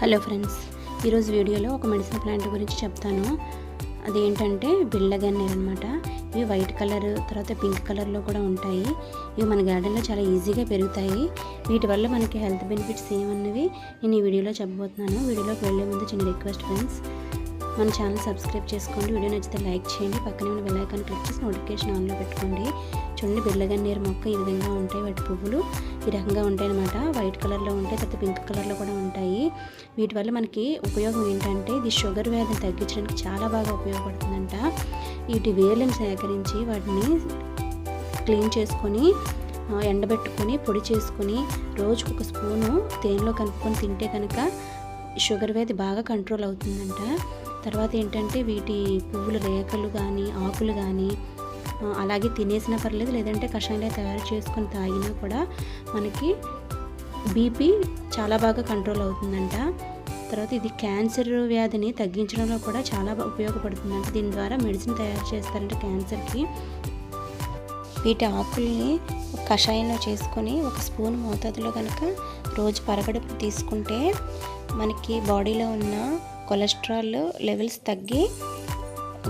Hello friends ఈరోజు వీడియోలో ఒక మెడిసిన్ ప్లాంట్ గురించి చెప్తాను. అదేంటంటే బిళ్ళగన్నేరు అనమాట ఇవి వైట్ కలర్ తర్వాత పింక్ కలర్లో కూడా ఉంటాయి. ఇవి మన గార్డెన్లో చాలా ఈజీగా పెరుగుతాయి. వీటి వల్ల మనకి హెల్త్ బెనిఫిట్స్ ఏమన్నవి నేను ఈ వీడియోలో చెప్పబోతున్నాను. వీడియోలోకి వెళ్ళే ముందు చిన్న రిక్వెస్ట్ ఫ్రెండ్స్ మన ఛానల్ సబ్స్క్రైబ్ చేసుకోండి. వీడియో నచ్చితే లైక్ చేయండి. పక్కనే ఉన్న బెల్లైకాన్ క్లిక్ చేసి నోటిఫికేషన్ ఆన్లో పెట్టుకోండి. చూడండి బిళ్ళగన్నేరు మొక్క ఈ విధంగా ఉంటాయి. వాటి పువ్వులు ఈ రకంగా ఉంటాయి అన్నమాట వైట్ కలర్లో ఉంటాయి తర్వాత పింక్ కలర్లో కూడా ఉంటాయి. వీటి వల్ల మనకి ఉపయోగం ఏంటంటే ఇది షుగర్ వ్యాధిని తగ్గించడానికి చాలా బాగా ఉపయోగపడుతుందంట. వీటి వేర్లను సేకరించి వాటిని క్లీన్ చేసుకొని ఎండబెట్టుకొని పొడి చేసుకొని రోజుకు ఒక స్పూను తేనెలో కలుపుకొని తింటే కనుక షుగర్ వ్యాధి బాగా కంట్రోల్ అవుతుందంట. తర్వాత ఏంటంటే వీటి పువ్వుల రేఖలు కానీ ఆకులు కానీ అలాగే తినేసినా పర్లేదు లేదంటే కషాయంలో తయారు చేసుకొని తాగినా కూడా మనకి బీపీ చాలా బాగా కంట్రోల్ అవుతుందంట. తర్వాత ఇది క్యాన్సర్ వ్యాధిని తగ్గించడంలో కూడా చాలా బాగా ఉపయోగపడుతుందంట దీని ద్వారా మెడిసిన్ తయారు చేస్తారంటే క్యాన్సర్కి. వీటి ఆకుల్ని కషాయంలో చేసుకొని ఒక స్పూన్ మోతాదులో కనుక రోజు పరగడుపు తీసుకుంటే మనకి బాడీలో ఉన్న కొలెస్ట్రాల్ లెవెల్స్ తగ్గి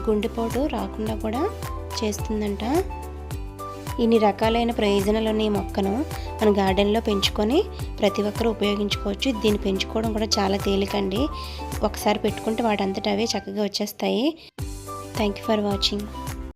గుండెపోటు రాకుండా కూడా చేస్తుందంట. ఇన్ని రకాలైన ప్రయోజనాలు ఉన్న ఈ మొక్కను మన గార్డెన్లో పెంచుకొని ప్రతి ఒక్కరూ ఉపయోగించుకోవచ్చు. దీన్ని పెంచుకోవడం కూడా చాలా తేలికండి. ఒకసారి పెట్టుకుంటే వాటంతట అవే చక్కగా వచ్చేస్తాయి. Thank you for watching.